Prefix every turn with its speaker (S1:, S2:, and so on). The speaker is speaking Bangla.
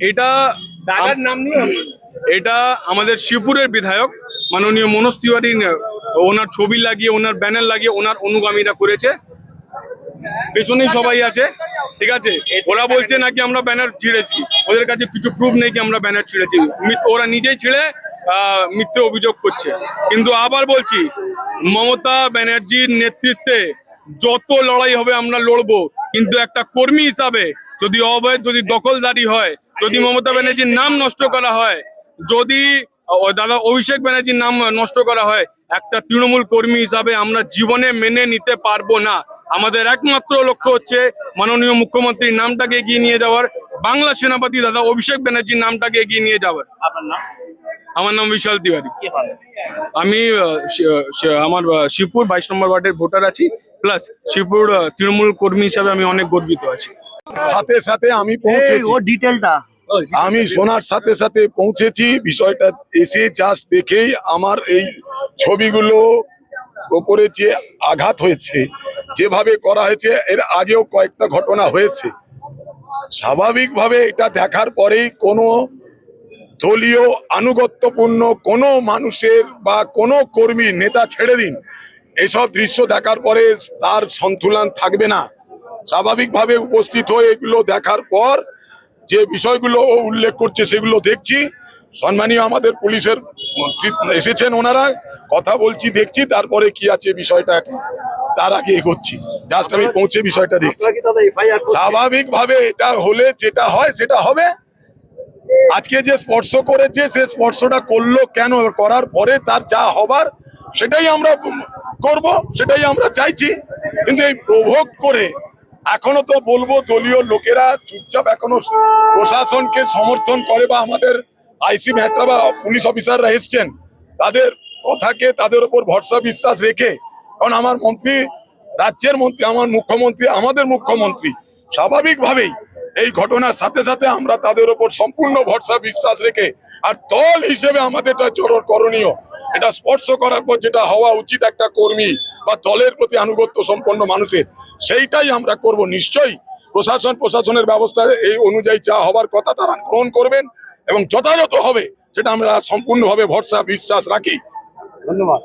S1: এটা
S2: দাদার নাম নিয়ে
S1: এটা আমাদের শিবপুরের বিধায়ক মাননীয় মনোজ তিওয়ারি ওনার ছবি লাগিয়ে ওনার ব্যানার লাগিয়ে ওনার অনুগামীরা করেছে। পেছনেই সবাই আছে ঠিক আছে? ওরা বলছে নাকি আমরা ব্যানার ছিঁড়েছি। ওদের কাছে কিছু প্রুফ নেই কি আমরা ব্যানার ছিঁড়েছি। ওরা নিজেই ছিঁড়ে আহ, মিথ্যে অভিযোগ করছে। কিন্তু আবার বলছি মমতা ব্যানার্জির নেতৃত্বে যত লড়াই হবে আমরা লড়বো। কিন্তু একটা কর্মী হিসাবে যদি অবৈধ, যদি দখলদারি হয়, যদি মমতা ব্যানার্জির নাম নষ্ট করা হয়, যদি দাদা অভিষেক ব্যানার্জির নাম নষ্ট করা হয়, একটা তৃণমূল কর্মী হিসাবে আমরা জীবনে মেনে নিতে পারব না। আমাদের একমাত্র লক্ষ্য হচ্ছে মাননীয় মুখ্যমন্ত্রীর নামটাকে এগিয়ে নিয়ে যাওয়ার। বাংলা সেনাপতি দাদা অভিষেক ব্যানার্জির নামটাকে এগিয়ে নিয়ে যাওয়ার
S2: আপনার নাম?
S1: আমার নাম বিশাল তিওয়ারি। আমি আমার শিবপুর বাইশ নম্বর ওয়ার্ডের ভোটার আছি প্লাস শিবপুর তৃণমূল কর্মী হিসাবে আমি অনেক গর্বিত আছি।
S3: সাথে সাথে আমি পৌঁছেছি।
S2: ডিটেলটা
S3: আমি শোনার সাথে সাথে পৌঁছেছি বিষয়টা এসে জাস্ট দেখেই আমার এই ছবিগুলো ওপরে যে আঘাত হয়েছে যেভাবে করা হয়েছে এর আগেও কয়েকটা ঘটনা হয়েছে। স্বাভাবিকভাবে এটা দেখার পরেই কোনো দলীয় আনুগত্যপূর্ণ কোনো মানুষের বা কোনো কর্মীর নেতা ছেড়ে দিন। এসব দৃশ্য দেখার পরে তার সন্তুলন থাকবে না। স্বাভাবিকভাবে উপস্থিত হয়ে এগুলো দেখার পর যে বিষয়গুলো ও উল্লেখ করছে সেগুলো দেখছি। সম্মানীয় আমাদের পুলিশের এসেছেন ওনারা। কথা বলছি, দেখছি, তারপরে কি আছে বিষয়টাকে। তার আগে এগোচ্ছি। জাস্ট আমি পৌঁছে বিষয়টা দেখছি। স্বাভাবিকভাবে এটা হলে যেটা হয় সেটা হবে। আজকে যে স্পর্শ করেছে সে স্পর্শটা করল কেন করার পরে তার যা হবার সেটাই আমরা করব সেটাই আমরা চাইছি। কিন্তু এই প্রভোগ করে এখনও তো বলব দলীয় লোকেরা চুপচাপ এখনও প্রশাসনকে সমর্থন করে বা আমাদের আইসি ম্যাটরা বা পুলিশ অফিসাররা এসছেন তাদের কথাকে তাদের উপর ভরসা বিশ্বাস রেখে কারণ আমার মন্ত্রী, রাজ্যের মন্ত্রী, আমার মুখ্যমন্ত্রী, আমাদের মুখ্যমন্ত্রী, স্বাভাবিকভাবেই এই ঘটনার সাথে সাথে আমরা তাদের উপর সম্পূর্ণ ভরসা, বিশ্বাস রেখে আর দল হিসেবে আমাদের এটা জোর করণীয়। এটা স্পর্শ করার পর যেটা হওয়া উচিত একটা কর্মী বা দলের প্রতি আনুগত্য সম্পন্ন মানুষের, সেইটাই আমরা করব। নিশ্চয়ই প্রশাসন, প্রশাসনের ব্যবস্থা এই অনুযায়ী যা হবার কথা তারা গ্রহণ করবেন এবং যথাযথ হবে, সেটা আমরা সম্পূর্ণভাবে ভরসা, বিশ্বাস রাখি।
S2: ধন্যবাদ।